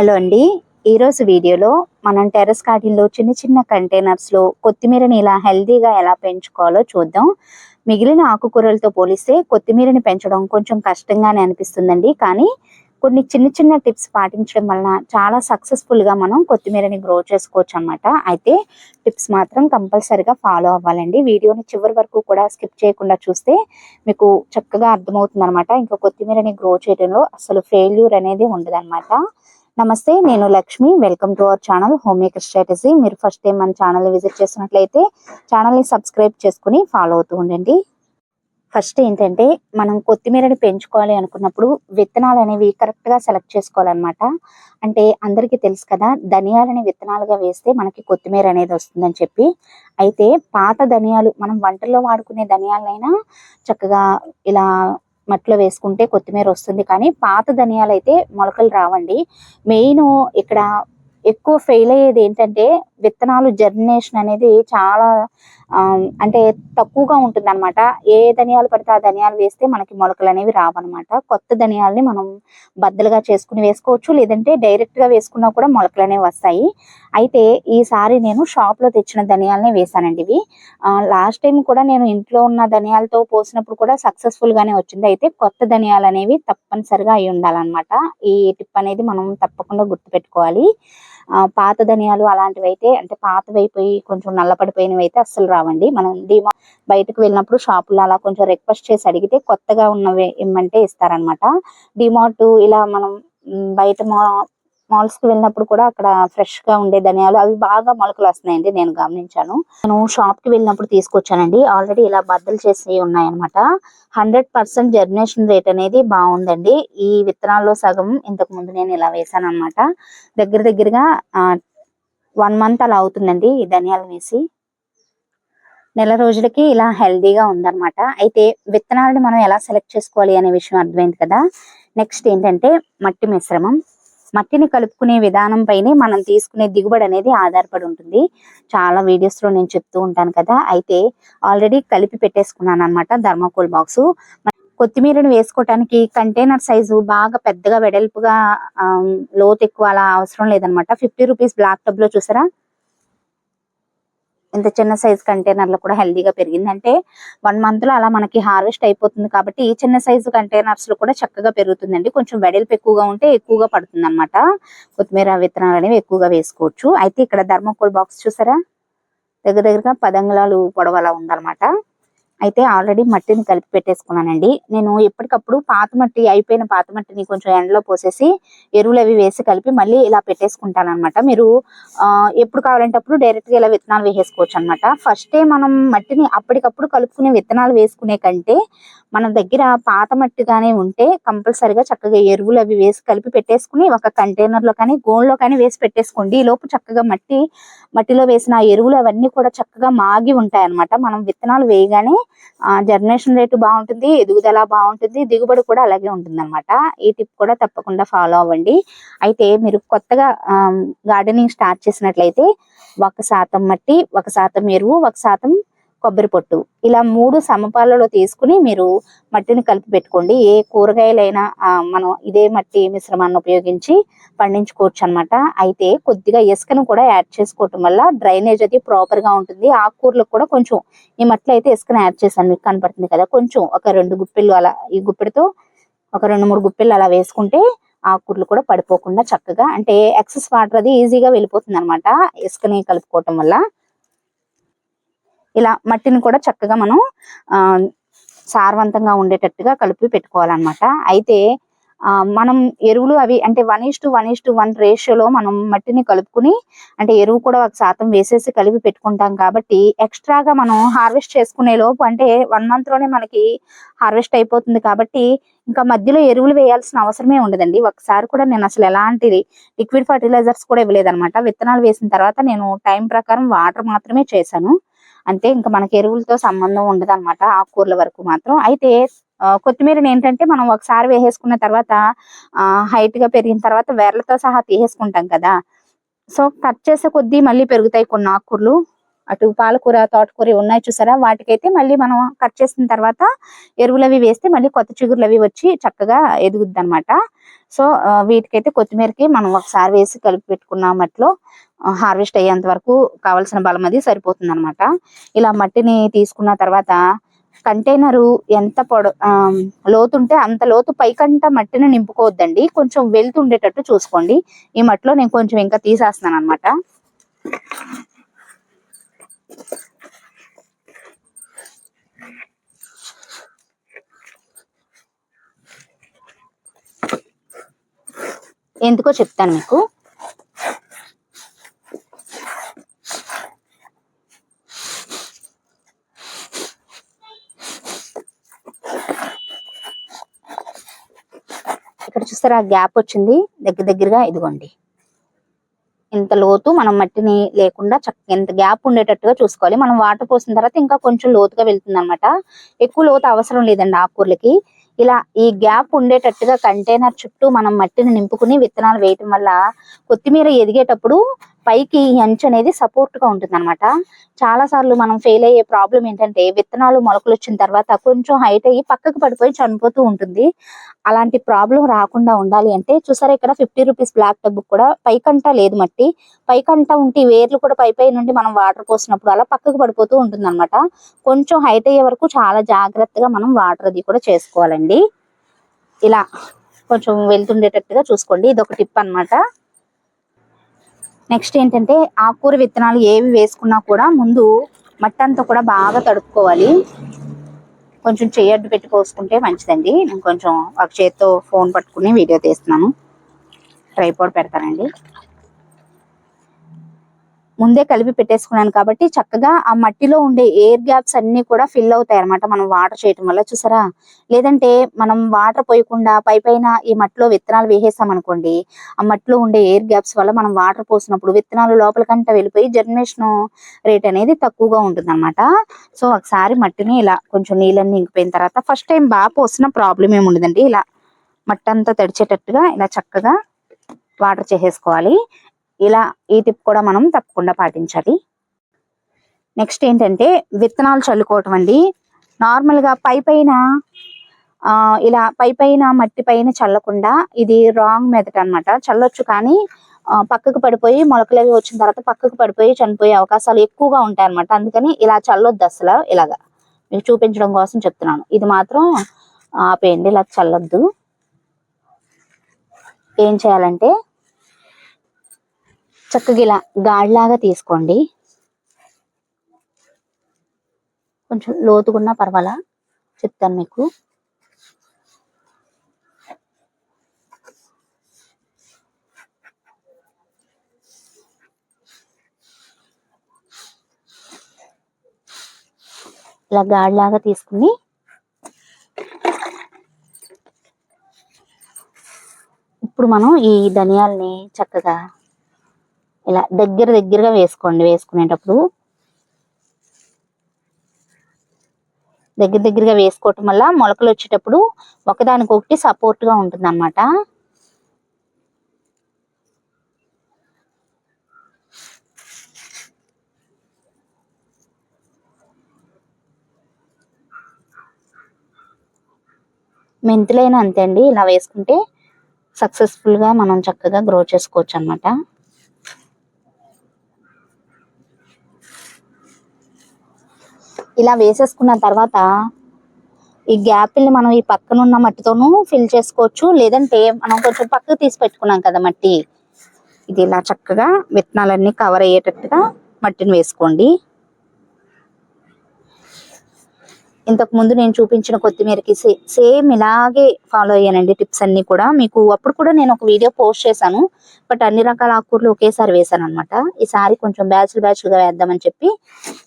Hello అండి. ఈరోజు వీడియోలో మనం టెర్రస్ గార్డెన్లో చిన్న చిన్న కంటైనర్స్లో కొత్తిమీరని ఇలా హెల్తీగా ఎలా పెంచుకోవాలో చూద్దాం. మిగిలిన ఆకుకూరలతో పోలిస్తే కొత్తిమీరని పెంచడం కొంచెం కష్టంగానే అనిపిస్తుందండి. కానీ కొన్ని చిన్న చిన్న టిప్స్ పాటించడం వలన చాలా సక్సెస్ఫుల్గా మనం కొత్తిమీరని గ్రో చేసుకోవచ్చు అనమాట అయితే టిప్స్ మాత్రం కంపల్సరిగా ఫాలో అవ్వాలండి. వీడియోని చివరి వరకు కూడా స్కిప్ చేయకుండా చూస్తే మీకు చక్కగా అర్థమవుతుంది అనమాట ఇంకా కొత్తిమీరని గ్రో చేయడంలో అసలు ఫెయిల్యూర్ అనేది ఉండదన్నమాట. నమస్తే నేను Lakshmi. Welcome to our channel home maker strategy మీరు ఫస్ట్ టైం మన ఛానల్ విజిట్ చేసినట్లయితే ఛానల్ని సబ్స్క్రైబ్ చేసుకుని ఫాలో అవుతూ ఉండండి. ఫస్ట్ ఏంటంటే మనం కొత్తిమీరని పెంచుకోవాలి అనుకున్నప్పుడు విత్తనాలు అనేవి కరెక్ట్గా సెలెక్ట్ చేసుకోవాలన్నమాట. అంటే అందరికీ తెలుసు కదా ధనియాలని విత్తనాలుగా వేస్తే మనకి కొత్తిమీర అనేది వస్తుందని చెప్పి. అయితే పాత ధనియాలు మనం వంటల్లో వాడుకునే ధనియాలైనా చక్కగా ఇలా మట్టిలో వేసుకుంటే కొత్తిమీర వస్తుంది. కానీ పాత ధనియాలు అయితే మొలకలు రావండి. మెయిన్ ఇక్కడ ఎక్కువ ఫెయిల్ అయ్యేది ఏంటంటే విత్తనాలు జర్మినేషన్ అనేది చాలా అంటే తక్కువగా ఉంటుంది అనమాట ఏ ధనియాలు పడితే ఆ ధనియాలు వేస్తే మనకి మొలకలు అనేవి రావన్నమాట. కొత్త ధనియాలని మనం బద్దలుగా చేసుకుని వేసుకోవచ్చు. లేదంటే డైరెక్ట్గా వేసుకున్నా కూడా మొలకలు అనేవి వస్తాయి. అయితే ఈసారి నేను షాప్లో తెచ్చిన ధనియాలనే వేసానండి ఇవి. లాస్ట్ టైం కూడా నేను ఇంట్లో ఉన్న ధనియాలతో పోసినప్పుడు కూడా సక్సెస్ఫుల్గానే వచ్చింది. అయితే కొత్త ధనియాలు అనేవి తప్పనిసరిగా అయి ఉండాలన్నమాట. ఈ టిప్ అనేది మనం తప్పకుండా గుర్తుపెట్టుకోవాలి. పాత ధనియాలు అలాంటివి అయితే అంటే పాతవైపోయి కొంచెం నల్లపడిపోయినవి అయితే అస్సలు రావండి. మనం డిమా బయటకు వెళ్ళినప్పుడు షాపులో అలా కొంచెం రిక్వెస్ట్ చేసి అడిగితే కొత్తగా ఉన్నవి ఇమ్మంటే ఇస్తారనమాట డిమార్ట్ ఇలా మనం బయట మా మాల్స్కి వెళ్ళినప్పుడు కూడా అక్కడ ఫ్రెష్గా ఉండే ధనియాలు అవి బాగా మొలకలు వస్తున్నాయండి నేను గమనించాను. నేను షాప్కి వెళ్ళినప్పుడు తీసుకొచ్చానండి. ఆల్రెడీ ఇలా బద్దలు చేసి ఉన్నాయన్నమాట. హండ్రెడ్ పర్సెంట్ జర్మినేషన్ రేట్ అనేది బాగుందండి. ఈ విత్తనాల్లో సగం ఇంతకు ముందు నేను ఇలా వేసాను అనమాట దగ్గర దగ్గరగా వన్ మంత్ అలా అవుతుందండి ఈ ధనియాలు వేసి. నెల రోజులకి ఇలా హెల్దీగా ఉందన్నమాట. అయితే విత్తనాలను మనం ఎలా సెలెక్ట్ చేసుకోవాలి అనే విషయం అర్థమైంది కదా. నెక్స్ట్ ఏంటంటే మట్టి మిశ్రమం. మట్టిని కలుపుకునే విధానం పైనే మనం తీసుకునే దిగుబడి అనేది ఆధారపడి ఉంటుంది. చాలా వీడియోస్లో నేను చెప్తూ ఉంటాను కదా. అయితే ఆల్రెడీ కలిపి పెట్టేసుకున్నాను అనమాట ధర్మకోల్ బాక్స్ కొత్తిమీరను వేసుకోవటానికి కంటైనర్ సైజు బాగా పెద్దగా వెడల్పుగా లోతు ఎక్కువ అలా అవసరం లేదనమాట ఫిఫ్టీ రూపీస్ బ్లాక్ టబ్లో చూసారా? ఇంత చిన్న సైజ్ కంటైనర్లో కూడా హెల్దీగా పెరిగింది అంటే వన్ మంత్లో అలా మనకి హార్వెస్ట్ అయిపోతుంది కాబట్టి ఈ చిన్న సైజు కంటైనర్స్లో కూడా చక్కగా పెరుగుతుందండి. కొంచెం వెడల్పు ఎక్కువగా ఉంటే ఎక్కువగా పడుతుంది అనమాట కొత్తిమీర విత్తనాలు అనేవి ఎక్కువగా వేసుకోవచ్చు. అయితే ఇక్కడ ధర్మకోల్ బాక్స్ చూసారా? దగ్గర దగ్గరగా పదంగులాలు పొడవలా ఉందన్నమాట. అయితే ఆల్రెడీ మట్టిని కలిపి పెట్టేసుకున్నానండి. నేను ఎప్పటికప్పుడు పాత మట్టి అయిపోయిన పాత మట్టిని కొంచెం ఎండలో పోసేసి ఎరువులు అవి వేసి కలిపి మళ్ళీ ఇలా పెట్టేసుకుంటాను అనమాట మీరు ఆ, ఎప్పుడు కావాలంటే అప్పుడు డైరెక్ట్గా ఇలా విత్తనాలు వేసేసుకోవచ్చు అనమాట ఫస్ట్ మనం మట్టిని అప్పటికప్పుడు కలుపుకునే విత్తనాలు వేసుకునే కంటే మన దగ్గర పాత మట్టిగానే ఉంటే కంపల్సరిగా చక్కగా ఎరువులు అవి వేసి కలిపి పెట్టేసుకుని ఒక కంటైనర్లో కానీ గోన్లో కానీ వేసి పెట్టేసుకోండి. ఈ లోపు చక్కగా మట్టి మట్టిలో వేసిన ఎరువులు అవన్నీ కూడా చక్కగా మాగి ఉంటాయి అన్నమాట మనం విత్తనాలు వేయగానే జర్మినేషన్ రేటు బాగుంటుంది ఎదుగుదల బాగుంటుంది దిగుబడి కూడా అలాగే ఉంటుంది అనమాట ఈ టిప్ కూడా తప్పకుండా ఫాలో అవ్వండి. అయితే మీరు కొత్తగా గార్డెనింగ్ స్టార్ట్ చేసినట్లయితే ఒక శాతం మట్టి ఒక శాతం ఎరువు ఒక శాతం కొబ్బరి పొట్టు. ఇలా మూడు సమపాలలో తీసుకుని మీరు మట్టిని కలిపి పెట్టుకోండి. ఏ కూరగాయలైనా మనం ఇదే మట్టి మిశ్రమాన్ని ఉపయోగించి పండించుకోవచ్చు అన్నమాట. అయితే కొద్దిగా ఇసుకను కూడా యాడ్ చేసుకోవటం వల్ల డ్రైనేజ్ అది ప్రాపర్గా ఉంటుంది. ఆకుకూరలకు కూడా కొంచెం ఈ మట్టిలో అయితే ఇసుకను యాడ్ చేశాను మీకు కనపడుతుంది కదా. కొంచెం ఒక రెండు గుప్పెళ్ళు అలా ఈ గుప్పెడితో ఒక రెండు మూడు గుప్పెళ్ళు అలా వేసుకుంటే ఆకుకూరలు కూడా పడిపోకుండా చక్కగా అంటే ఎక్సెస్ వాటర్ అది ఈజీగా వెళ్ళిపోతుంది అనమాట ఇసుకని కలుపుకోవటం వల్ల. ఇలా మట్టిని కూడా చక్కగా మనం సారవంతంగా ఉండేటట్టుగా కలిపి పెట్టుకోవాలన్నమాట. అయితే మనం ఎరువులు అవి అంటే one is to one is to one రేషియోలో మనం మట్టిని కలుపుకుని అంటే ఎరువు కూడా ఒక శాతం వేసేసి కలిపి పెట్టుకుంటాం కాబట్టి ఎక్స్ట్రాగా మనం హార్వెస్ట్ చేసుకునే లోపు అంటే వన్ మంత్లోనే మనకి హార్వెస్ట్ అయిపోతుంది కాబట్టి ఇంకా మధ్యలో ఎరువులు వేయాల్సిన అవసరమే ఉండదండి. ఒకసారి కూడా నేను అసలు ఎలాంటి లిక్విడ్ ఫర్టిలైజర్స్ కూడా ఇవ్వలేదన్నమాట. విత్తనాలు వేసిన తర్వాత నేను టైం ప్రకారం వాటర్ మాత్రమే చేశాను. అంతే ఇంకా మనకి ఎరువులతో సంబంధం ఉండదు అనమాట ఆకుకూరల వరకు మాత్రం. అయితే కొత్తిమీరని ఏంటంటే మనం ఒకసారి వేసేసుకున్న తర్వాత హైట్గా పెరిగిన తర్వాత వేర్లతో సహా తీసేసుకుంటాం కదా. సో కట్ చేసే కొద్దీ మళ్ళీ పెరుగుతాయి కొన్ని ఆకుకూరలు. అటు పాలకూర తోటకూర ఉన్నాయి చూసారా? వాటికైతే మళ్ళీ మనం కట్ చేసిన తర్వాత ఎరువులు అవి వేస్తే మళ్ళీ కొత్త చిగురులు అవి వచ్చి చక్కగా ఎదుగుద్ది అనమాట సో వీటికైతే కొత్తిమీరకి మనం ఒకసారి వేసి కలిపి పెట్టుకున్న మట్టిలో హార్వెస్ట్ అయ్యేంత వరకు కావాల్సిన బలం అది సరిపోతుంది అనమాట ఇలా మట్టిని తీసుకున్న తర్వాత కంటైనరు ఎంత పొడ ఆ, లోతుంటే అంత లోతు పైకంట మట్టిని నింపుకోవద్దండి. కొంచెం వెళ్తుండేటట్టు చూసుకోండి. ఈ మట్టిలో నేను కొంచెం ఇంకా తీసేస్తున్నాను అనమాట ఎందుకో చెప్తాను మీకు. ఇక్కడ చూస్తారా గ్యాప్ వచ్చింది. దగ్గర దగ్గరగా ఇదిగోండి. ఇంత లోతు మనం మట్టిని లేకుండా చక్క ఎంత గ్యాప్ ఉండేటట్టుగా చూసుకోవాలి. మనం వాటర్ పోసిన తర్వాత ఇంకా కొంచెం లోతుగా వెళ్తుంది అనమాట ఎక్కువ లోతు అవసరం లేదండి ఆకుకూరలకి. ఇలా ఈ గ్యాప్ ఉండేటట్టుగా కంటైనర్ చుట్టూ మనం మట్టిని నింపుకుని విత్తనాలు వేయటం వల్ల కొత్తిమీర ఎదిగేటప్పుడు పైకి అంచు అనేది సపోర్ట్గా ఉంటుంది అనమాట చాలా సార్లు మనం ఫెయిల్ అయ్యే ప్రాబ్లం ఏంటంటే విత్తనాలు మొలకలు వచ్చిన తర్వాత కొంచెం హైట్ అయ్యి పక్కకు పడిపోయి చనిపోతూ ఉంటుంది. అలాంటి ప్రాబ్లం రాకుండా ఉండాలి అంటే చూసారా ఇక్కడ ఫిఫ్టీ రూపీస్ బ్లాక్ టబ్ కూడా పైకంట లేదు మట్టి. పైకంట ఉంటే వేర్లు కూడా పై పై నుండి మనం వాటర్ పోసినప్పుడు అలా పక్కకు పడిపోతూ ఉంటుంది అనమాట కొంచెం హైట్ అయ్యే వరకు చాలా జాగ్రత్తగా మనం వాటర్ అది కూడా చేసుకోవాలండి. ఇలా కొంచెం వెళ్తుండేటట్టుగా చూసుకోండి. ఇది ఒక టిప్ అన్నమాట. నెక్స్ట్ ఏంటంటే ఆకుకూర విత్తనాలు ఏవి వేసుకున్నా కూడా ముందు మట్టి అంతా కూడా బాగా తడుపుకోవాలి. కొంచెం చేయడ్డు పెట్టుకోసుకుంటే మంచిదండి. నేను కొంచెం ఒక చేత్తో ఫోన్ పట్టుకుని వీడియో తీస్తున్నాను. ట్రైపాడ్ పెడతానండి. ముందే కలిపి పెట్టేసుకున్నాను కాబట్టి చక్కగా ఆ మట్టిలో ఉండే ఎయిర్ గ్యాప్స్ అన్ని కూడా ఫిల్ అవుతాయి అన్నమాట. మనం వాటర్ చేయటం వల్ల చూసారా? లేదంటే మనం వాటర్ పోయకుండా పై పైన ఈ మట్టిలో విత్తనాలు వేసేసాం అనుకోండి ఆ మట్టిలో ఉండే ఎయిర్ గ్యాప్స్ వల్ల మనం వాటర్ పోసినప్పుడు విత్తనాలు లోపలికంట వెళ్ళిపోయి జర్మినేషన్ రేట్ అనేది తక్కువగా ఉంటుంది అనమాట సో ఒకసారి మట్టిని ఇలా కొంచెం నీళ్ళని ఇంకిపోయిన తర్వాత ఫస్ట్ టైం బాగా పోసిన ప్రాబ్లం ఏమి ఉండదండి. ఇలా మట్టి అంతా తడిచేటట్టుగా ఇలా చక్కగా వాటర్ చేసేసుకోవాలి. ఇలా ఈ టిప్ కూడా మనం తప్పకుండా పాటించాలి. నెక్స్ట్ ఏంటంటే విత్తనాలు చల్లుకోవటం అండి. నార్మల్గా పై పైన ఇలా పై పైన మట్టి పైన చల్లకుండా ఇది రాంగ్ మెథడ్ అన్నమాట. చల్లొచ్చు కానీ పక్కకు పడిపోయి మొలకలు అవి వచ్చిన తర్వాత పక్కకు పడిపోయి చనిపోయే అవకాశాలు ఎక్కువగా ఉంటాయి అన్నమాట అందుకని ఇలా చల్లొద్దు అసలు ఇలాగా. మీకు చూపించడం కోసం చెప్తున్నాను. ఇది మాత్రం ఆపేయండి ఇలా చల్లొద్దు. ఏం చేయాలంటే చక్కగా ఇలా గాడిలాగా తీసుకోండి. కొంచెం లోతుగున్నా పర్వాలా? చెప్తాను మీకు. ఇలా గాడిలాగా తీసుకుని ఇప్పుడు మనం ఈ ధనియాల్ని చక్కగా ఇలా దగ్గర దగ్గరగా వేసుకోండి. వేసుకునేటప్పుడు దగ్గర దగ్గరగా వేసుకోవటం వల్ల మొలకలు వచ్చేటప్పుడు ఒకదానికొకటి సపోర్ట్గా ఉంటుంది అన్నమాట మెంతులైనా అంతే అండి. ఇలా వేసుకుంటే సక్సెస్ఫుల్గా మనం చక్కగా గ్రో చేసుకోవచ్చు అన్నమాట ఇలా వేసేసుకున్న తర్వాత ఈ గ్యాప్ మనం ఈ పక్కన ఉన్న మట్టితోనూ ఫిల్ చేసుకోవచ్చు. లేదంటే మనం కొంచెం పక్కకు తీసి పెట్టుకున్నాం కదా మట్టి. ఇది ఇలా చక్కగా విత్తనాలన్నీ కవర్ అయ్యేటట్టుగా మట్టిని వేసుకోండి. ఇంతకు ముందు నేను చూపించిన కొత్తిమీరకి సే- సేమ్ ఇలాగే ఫాలో అయ్యానండి టిప్స్ అన్ని కూడా. మీకు అప్పుడు కూడా నేను ఒక వీడియో పోస్ట్ చేశాను. బట్ అన్ని రకాల ఆకుకూరలు ఒకేసారి వేసాను అనమాట ఈసారి కొంచెం బ్యాచ్లు బ్యాచ్లుగా వేద్దామని చెప్పి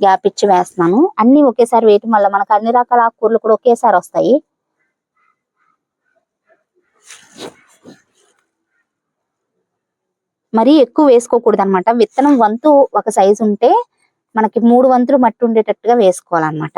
గ్యాప్ ఇచ్చి వేస్తున్నాను. అన్ని ఒకేసారి వేయటం వల్ల మనకు అన్ని రకాల ఆకుకూరలు కూడా ఒకేసారి వస్తాయి. మరీ ఎక్కువ వేసుకోకూడదు అనమాట విత్తనం వంతు ఒక సైజు ఉంటే మనకి మూడు వంతులు మట్టి ఉండేటట్టుగా వేసుకోవాలన్నమాట.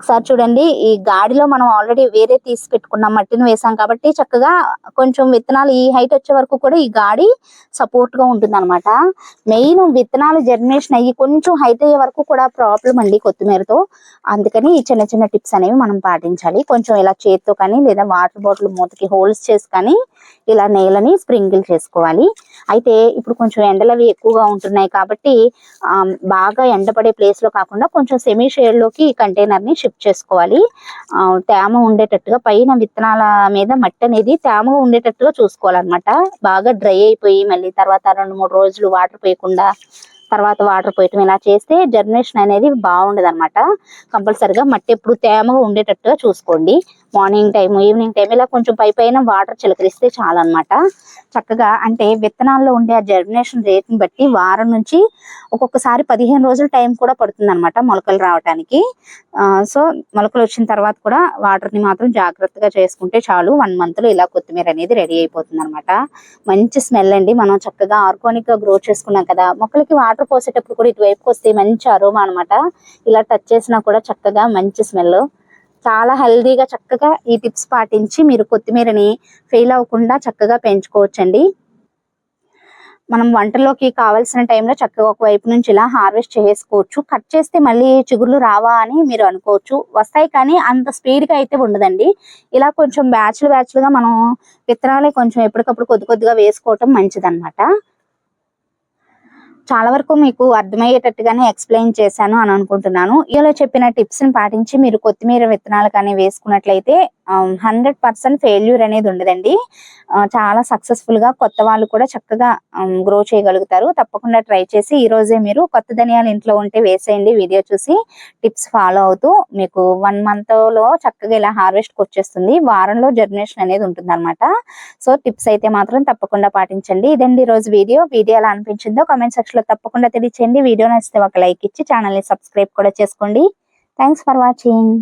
ఒకసారి చూడండి. ఈ గాడిలో మనం ఆల్రెడీ వేరే తీసి పెట్టుకున్నాం మట్టిని వేసాం కాబట్టి చక్కగా కొంచెం విత్తనాలు ఈ హైట్ వచ్చే వరకు కూడా ఈ గాడి సపోర్ట్గా ఉంటుంది అనమాట మెయిన్ విత్తనాలు జర్మినేషన్ అయ్యి కొంచెం హైట్ అయ్యే వరకు కూడా ప్రాబ్లం అండి కొత్తిమీరతో. అందుకని ఈ చిన్న చిన్న టిప్స్ అనేవి మనం పాటించాలి. కొంచెం ఇలా చేత్తో కానీ లేదా వాటర్ బాటిల్ మూతకి హోల్స్ చేసి కానీ ఇలా నేలని స్ప్రింకిల్ చేసుకోవాలి. అయితే ఇప్పుడు కొంచెం ఎండలు అవి ఎక్కువగా ఉంటున్నాయి కాబట్టి బాగా ఎండపడే ప్లేస్లో కాకుండా కొంచెం సెమీ షేడ్లోకి కంటైనర్ని షిఫ్ట్ చేసుకోవాలి. ఆ, తేమ ఉండేటట్టుగా పైన విత్తనాల మీద మట్టి అనేది తేమగా ఉండేటట్టుగా చూసుకోవాలన్నమాట. బాగా డ్రై అయిపోయి మళ్ళీ తర్వాత రెండు మూడు రోజులు వాటర్ పోయకుండా తర్వాత వాటర్ పోయటం ఇలా చేస్తే జర్మినేషన్ అనేది బాగుండదు అనమాట కంపల్సరిగా మట్టి ఎప్పుడు తేమగా ఉండేటట్టుగా చూసుకోండి. మార్నింగ్ టైం ఈవినింగ్ టైం ఇలా కొంచెం పై పైన వాటర్ చిలకరిస్తే చాలు అనమాట చక్కగా అంటే విత్తనాల్లో ఉండే ఆ జర్మినేషన్ రేట్ని బట్టి వారం నుంచి ఒక్కొక్కసారి పదిహేను రోజుల టైం కూడా పడుతుంది అనమాట మొలకలు రావడానికి ఆ, సో మొలకలు వచ్చిన తర్వాత కూడా వాటర్ని మాత్రం జాగ్రత్తగా చేసుకుంటే చాలు. వన్ మంత్లో ఇలా కొత్తిమీర అనేది రెడీ అయిపోతుంది అనమాట మంచి స్మెల్ అండి. మనం చక్కగా ఆర్గానిక్గా గ్రో చేసుకున్నాం కదా. మొక్కలకి వాటర్ పోసేటప్పుడు కూడా ఇటువైపుకి వస్తే మంచి అరోమా అనమాట ఇలా టచ్ చేసినా కూడా చక్కగా మంచి స్మెల్ చాలా హెల్దీగా చక్కగా ఈ టిప్స్ పాటించి మీరు కొత్తిమీరని ఫెయిల్ అవ్వకుండా చక్కగా పెంచుకోవచ్చండి. మనం వంటలోకి కావాల్సిన టైంలో చక్కగా ఒక వైపు నుంచి ఇలా హార్వెస్ట్ చేసుకోవచ్చు. కట్ చేస్తే మళ్ళీ చిగుర్లు రావా అని మీరు అనుకోవచ్చు. వస్తాయి కానీ అంత స్పీడ్గా అయితే ఉండదండి. ఇలా కొంచెం బ్యాచ్లు బ్యాచ్లుగా మనం విత్తనాలే కొంచెం ఎప్పటికప్పుడు కొద్ది కొద్దిగా వేసుకోవటం మంచిదన్నమాట. చాలా వరకు మీకు అర్థమయ్యేటట్టుగానే ఎక్స్ప్లెయిన్ చేశాను అని అనుకుంటున్నాను. ఇలా చెప్పిన టిప్స్ని పాటించి మీరు కొత్తిమీర విత్తనాలు కానీ వేసుకున్నట్లయితే హండ్రెడ్ పర్సెంట్ ఫెయిల్యూర్ అనేది ఉండదండి. చాలా సక్సెస్ఫుల్గా కొత్త వాళ్ళు కూడా చక్కగా um, గ్రో చేయగలుగుతారు. తప్పకుండా ట్రై చేసి ఈ రోజే మీరు కొత్త ధనియాలు ఇంట్లో ఉంటే వేసేయండి వీడియో చూసి. టిప్స్ ఫాలో అవుతూ మీకు వన్ మంత్లో చక్కగా ఇలా హార్వెస్ట్ వచ్చేస్తుంది. వారంలో జర్మినేషన్ అనేది ఉంటుంది అనమాట సో టిప్స్ అయితే మాత్రం తప్పకుండా పాటించండి. ఇదండి ఈ రోజు వీడియో వీడియో ఎలా అనిపించిందో కామెంట్ సెక్షన్ లో తప్పకుండా తెలియచేయండి. వీడియో నచ్చితే ఒక లైక్ ఇచ్చి ఛానల్ని సబ్స్క్రైబ్ కూడా చేసుకోండి. Thanks for watching